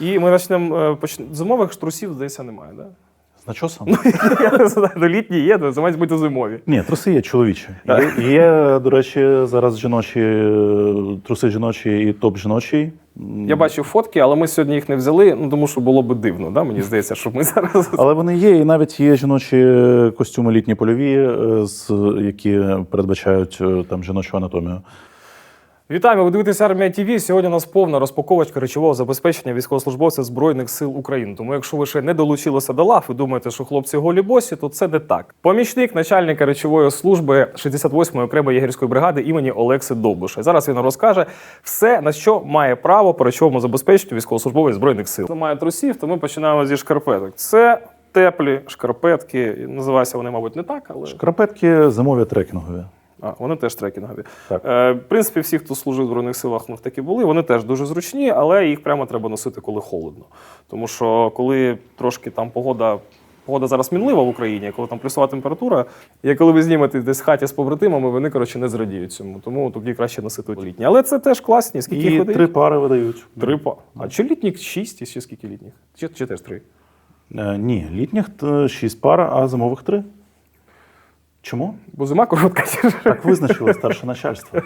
І ми почнемо е, зимових штрусів, здається, немає, да? З начосом? Я не знаю, ну, літні є, то це мають бути зимові. Ні, труси є чоловічі. Є, до речі, зараз жіночі е, труси жіночі і топ жіночий. Я бачив фотки, але ми сьогодні їх не взяли, ну тому що було би дивно, да? мені здається, щоб ми зараз. Але вони є, і навіть є жіночі костюми літні польові, е, які передбачають е, там жіночу анатомію. Вітаємо! Ви дивитесь армія ТВ. Сьогодні у нас повна розпаковочка речового забезпечення військовослужбовців Збройних сил України. Тому, якщо ви ще не долучилися до лав і думаєте, що хлопці голі босі, то це не так. Помічник начальника речової служби 68-ї окремої єгерської бригади імені Олекси Довбуша. Зараз він розкаже все, на що має право по речовому забезпеченню військовослужбовець збройних сил. Немає трусів, то ми починаємо зі шкарпеток. Це теплі шкарпетки. Називаються вони, мабуть, не так, але Шкарпетки зимові трекінгові. А, вони теж трекінгові. Так. Е, в принципі, всі, хто служив в Збройних силах, ну, такі були, вони теж дуже зручні, але їх прямо треба носити, коли холодно. Тому що коли трошки там погода. Погода зараз мінлива в Україні, коли там плюсова температура. І коли ви знімете десь хаті з побратимами, вони коротше не зрадіють цьому. Тому тоді краще носити літні. Але це теж класні. Скільки їх видають? три пари видають. Три па. А чи літніх шість, і ще скільки літніх? Чи, чи теж три? Е, Ні, літніх е, шість пар, а зимових три. Чому? Бо зима коротка. Так визначило старше начальство.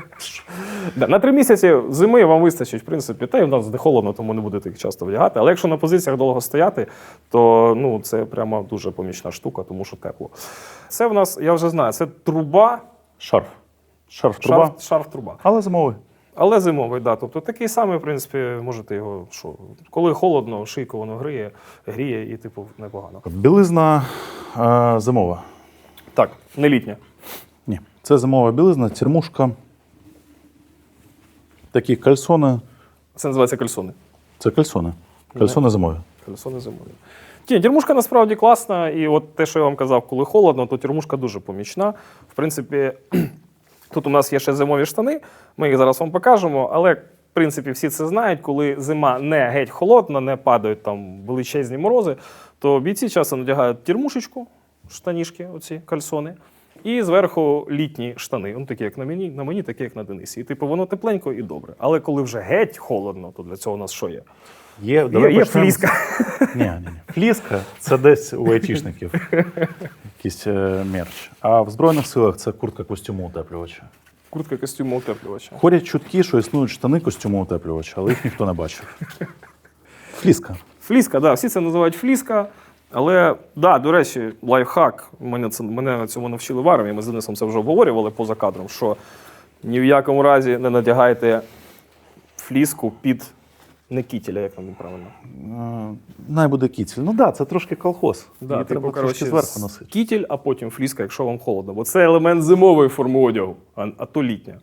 Да, на три місяці зими вам вистачить, в принципі, та й у нас не холодно, тому не будете їх часто вдягати. Але якщо на позиціях довго стояти, то ну, це прямо дуже помічна штука, тому що тепло. Це в нас, я вже знаю, це труба, Шарф. Шарф труба, шарф, шарф труба. але зимовий. Але зимовий, да. Тобто такий самий, в принципі, можете його, що, коли холодно, шийку воно гріє, гріє і, типу, непогано. Білизна е, зимова. Так, не літня. Ні, це зимова білизна, термушка. Такі кальсони. Це називається кальсони. Це кальсони. Кальсони зимові. Колесо зимові. Ті, тюрмушка насправді класна, і от те, що я вам казав, коли холодно, то тюрмушка дуже помічна. В принципі, тут у нас є ще зимові штани, ми їх зараз вам покажемо, але в принципі всі це знають, коли зима не геть холодна, не падають там величезні морози, то бійці часом надягають тюрмушечку, штанішки, оці кальсони. І зверху літні штани, ну такі, як на мені, на мені, такі, як на Денисі. І типу воно тепленько і добре. Але коли вже геть холодно, то для цього у нас що є? Є, Є, давай є з- фліска. Ні, ні, ні. Фліска це десь у айтішників. Якийсь е, мерч. А в Збройних силах це куртка костюму утеплювача. Куртка костюму утеплювача. Ходять чутки, що існують штани костюму утеплювача, але їх ніхто не бачив. Фліска. Фліска, да, всі це називають фліска. Але да, до речі, лайфхак. Мене це мене цьому навчили в армії. Ми з Денисом це вже обговорювали поза кадром. Що ні в якому разі не надягайте фліску під не кітеля, як там правильно. Е, Най буде кітель. Ну так, да, це трошки колхоз. Да, Її типу, треба трошки зверху носити. Кітель, а потім фліска, якщо вам холодно. Бо це елемент зимової форми одягу, а, а то літня.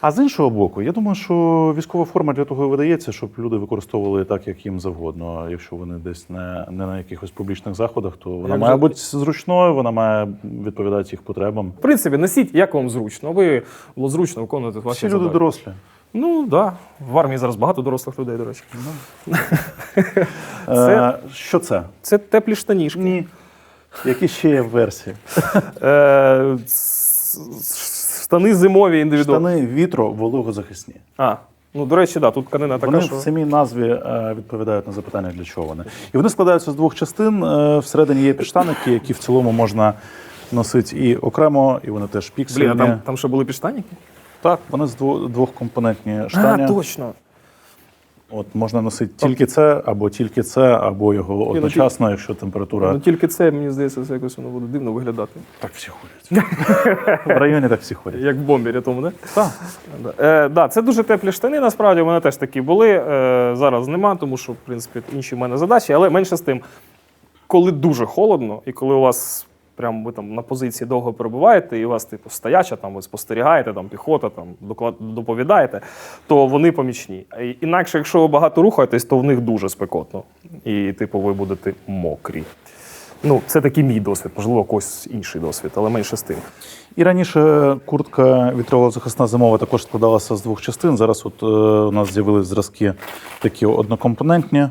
А з іншого боку, я думаю, що військова форма для того і видається, щоб люди використовували так, як їм завгодно. Якщо вони десь не, не на якихось публічних заходах, то вона Як має бути зручною, вона має відповідати їх потребам. В принципі, носіть, як вам зручно. Ви було зручно виконувати ваші Всі люди задачі. дорослі. Ну так. Да. В армії зараз багато дорослих людей, до речі. Е, що це? Це теплі штанішки. Ні. Які ще є версії? Штани зимові індивідуальні. Штани вітро вологозахисні. А, ну до речі, да, тут канина така, Вони що. в самій назві е, відповідають на запитання, для чого вони. І вони складаються з двох частин. Е, Всередині є підштаники, які в цілому можна носити і окремо, і вони теж піксельні. Блін, а там, там ще були підштаники? Так, вони з двох, двохкомпонентні штані. А, точно. От можна носити тільки це, або тільки це, або його одночасно, якщо температура. Ну тільки це, мені здається, це якось воно буде дивно виглядати. Так всі ходять. В районі так всі ходять. Як в бомбері тому, не? Так. Е, да, це дуже теплі штани, насправді, у мене теж такі були. Е, зараз нема, тому що, в принципі, інші в мене задачі, але менше з тим, коли дуже холодно, і коли у вас прям ви там на позиції довго перебуваєте, і у вас, типу, стояча, там ви спостерігаєте, там піхота, там доповідаєте, то вони помічні. Інакше, якщо ви багато рухаєтесь, то в них дуже спекотно. І, типу, ви будете мокрі. Ну, це такий мій досвід, можливо, когось інший досвід, але менше з тим. І раніше куртка вітрилозахисна зимова також складалася з двох частин. Зараз от е, у нас з'явились зразки такі однокомпонентні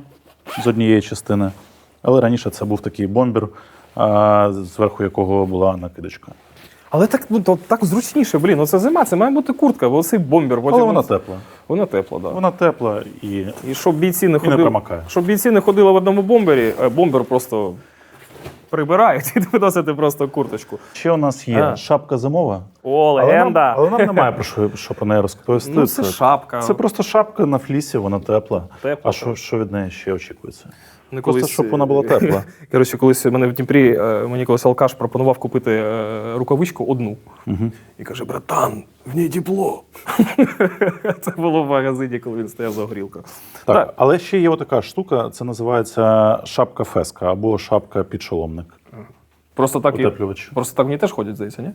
з однієї частини. Але раніше це був такий бомбер, зверху якого була накидочка. Але так, ну, то, так зручніше, блін, ну це зима, це має бути куртка, бо цей бомбер. Але вона тепла. Вона тепла, так. Да. Вона тепла і, І щоб бійці не і не ходили, щоб бійці не ходили в одному бомбері, е, бомбер просто прибирають і виносити просто курточку. Ще у нас є А. шапка зимова. О, Але нам, легенда! але нам немає про що, що про неї розповісти. Ну, це шапка. Це просто шапка на флісі, вона тепла. Тепла, а що, що від неї ще очікується? Вони Просто колись, щоб вона була е, тепла. Коротше, колись мене в Дніпрі, е, мені колись алкаш пропонував купити е, рукавичку одну. І каже: братан, в ній тепло. Це було в магазині, коли він стояв за горілкою. Так, але ще є така штука, це називається шапка феска або шапка підшоломник. Просто так, і, просто так в ній теж ходять, здається, ні?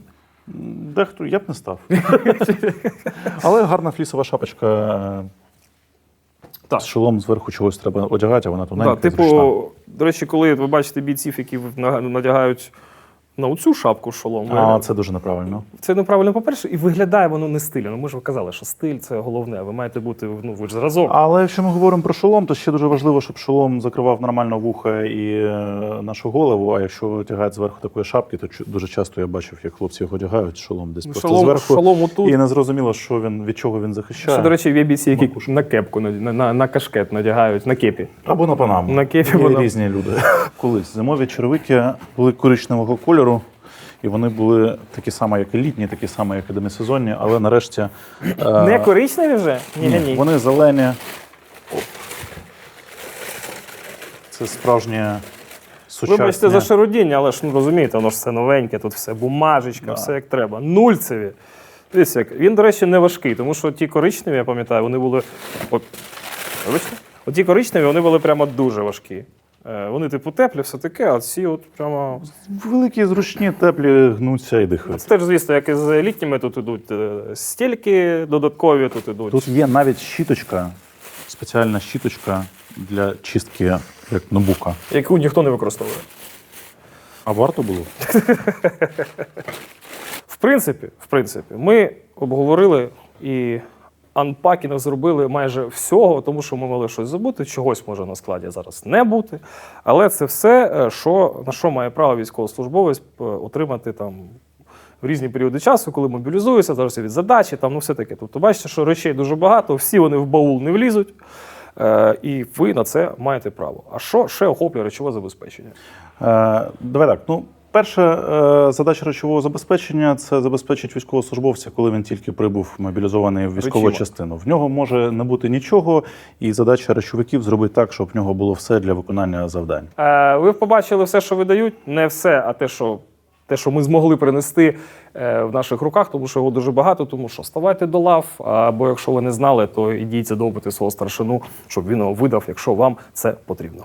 Дехто я б не став. Але гарна флісова шапочка. Так. З шолом зверху чогось треба одягати, а вона тоненька. Так, типу, зручна. до речі, коли ви бачите бійців, які на- надягають на оцю шапку шолом, А це дуже неправильно. це неправильно, по-перше, і виглядає воно не стильно. Ну, ми ж казали, що стиль це головне. Ви маєте бути, ну ви ж зразок. Але якщо ми говоримо про шолом, то ще дуже важливо, щоб шолом закривав нормально вуха і е, нашу голову. А якщо одягають зверху такої шапки, то дуже часто я бачив, як хлопці його одягають шолом десь просто Шолом, зверху. шолом отут. І не зрозуміло, що він від чого він захищає. Ще, до речі, є бійці, які на кепку, на, на, на кашкет надягають, на кепі. Або на панаму. На кепі Є вона- різні люди. Колись зимові черевики були коричневого кольору, і вони були такі самі, як і літні, такі самі, як і демисезонні, але нарешті е, Не коричневі вже? Ні, ні, ні. вони зелені. Оп. Це справжнє сучасне. Вибачте за шародіння, але ж ну розумієте, воно ж все новеньке, тут все бумажечка, все як треба. Нульцеві. Дивіться, як. Він, до речі, не важкий, тому що ті коричневі, я пам'ятаю, вони були. От, вибачте? Коричневі, вони були прямо дуже важкі. Е, Вони, типу, теплі, все таке, а ці от прямо. Великі, зручні, теплі, гнуться і дихають. Це теж, звісно, як і з літніми, тут ідуть е, стільки додаткові, тут ідуть. Тут є навіть щіточка, спеціальна щіточка для чистки як ноутбука. Яку ніхто не використовує. А варто було? В принципі, в принципі, ми обговорили і анпакінг зробили майже всього, тому що ми могли щось забути. Чогось може на складі зараз не бути. Але це все, е, що, на що має право військовослужбовець е, отримати там. В різні періоди часу, коли мобілізуються, зараз від задачі, там ну все таке. Тобто, бачите, що речей дуже багато, всі вони в баул не влізуть, е, і ви на це маєте право. А що ще охоплює речове забезпечення? Е, давай так. Ну, перша е, задача речового забезпечення це забезпечить військовослужбовця, коли він тільки прибув мобілізований в військову Речима. частину. В нього може не бути нічого, і задача речовиків зробити так, щоб в нього було все для виконання завдань. Е, ви побачили все, що видають, не все, а те, що. Те, що ми змогли принести е, в наших руках, тому що його дуже багато, тому що ставайте до лав. Або якщо ви не знали, то ідіть задовбити свого старшину, щоб він його видав, якщо вам це потрібно.